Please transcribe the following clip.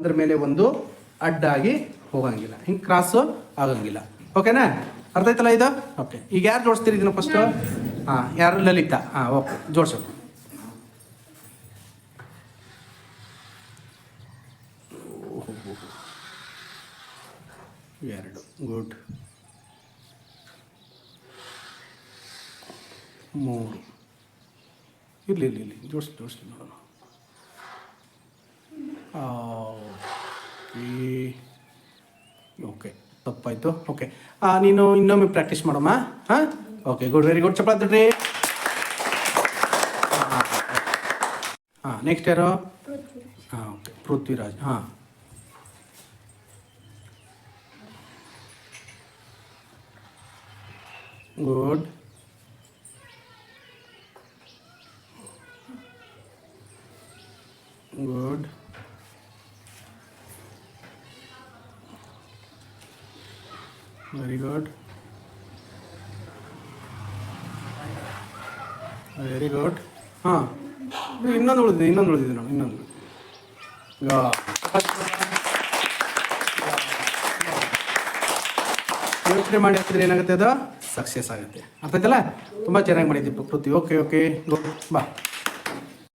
ಅದ್ರ ಮೇಲೆ ಒಂದು ಅಡ್ಡಾಗಿ ಹೋಗಂಗಿಲ್ಲ. ಹಿಂಗೆ ಕ್ರಾಸು ಆಗಂಗಿಲ್ಲ. ಓಕೆನಾ ಅರ್ಥ ಆಯ್ತಲ್ಲ ಇದು? ಓಕೆ ಈಗ ಯಾರು ಜೋಡಿಸ್ತೀರಿ ಇದನ್ನ ಫಸ್ಟು ಹಾಂ, ಯಾರು ಲಲಿತಾ? ಹಾಂ ಓಕೆ ಜೋಡಿಸೋಣ. ಎರಡು. ಗುಡ್ ಮೂರು. ಇರಲಿ ಇರಲಿ ಇರಲಿ. ಜೋಡಿಸಿ ನೋಡೋಣ. ಓಕೆ ತಪ್ಪಾಯಿತು. ಓಕೆ ನೀನು ಇನ್ನೊಮ್ಮೆ ಪ್ರಾಕ್ಟೀಸ್ ಮಾಡಮ್ಮ ಹಾಂ? ಓಕೆ ಗುಡ್ ವೆರಿ ಗುಡ್ ಚಪ್ಪಾಳೆ ತಡ್ರಿ ಹಾಂ ನೆಕ್ಸ್ಟ್ ಯಾರು? ಹಾಂ ಓಕೆ ಪೃಥ್ವಿರಾಜ್. ಹಾಂ. Good good very good very good ಹಾಂ. ಇನ್ನೊಂದು ಉಳಿದಿದೆ ಇನ್ನೊಂದು ಉಳಿದಿದೆ ನೋಡಿ, ಇನ್ನೊಂದು. ಯೋಚನೆ ಮಾಡಿ ಹಾಕಿದ್ರೆ ಏನಾಗುತ್ತೆ ಅದು? ಸಕ್ಸಸ್ ಆಗುತ್ತೆ. ಅರ್ಥಾಯ್ತಲ್ಲ ತುಂಬ ಚೆನ್ನಾಗಿ ಮಾಡಿದ್ದೀವಿ ಪ್ರಕೃತಿ. ಓಕೆ ಓಕೆ ಗುಡ್ ಬಾ.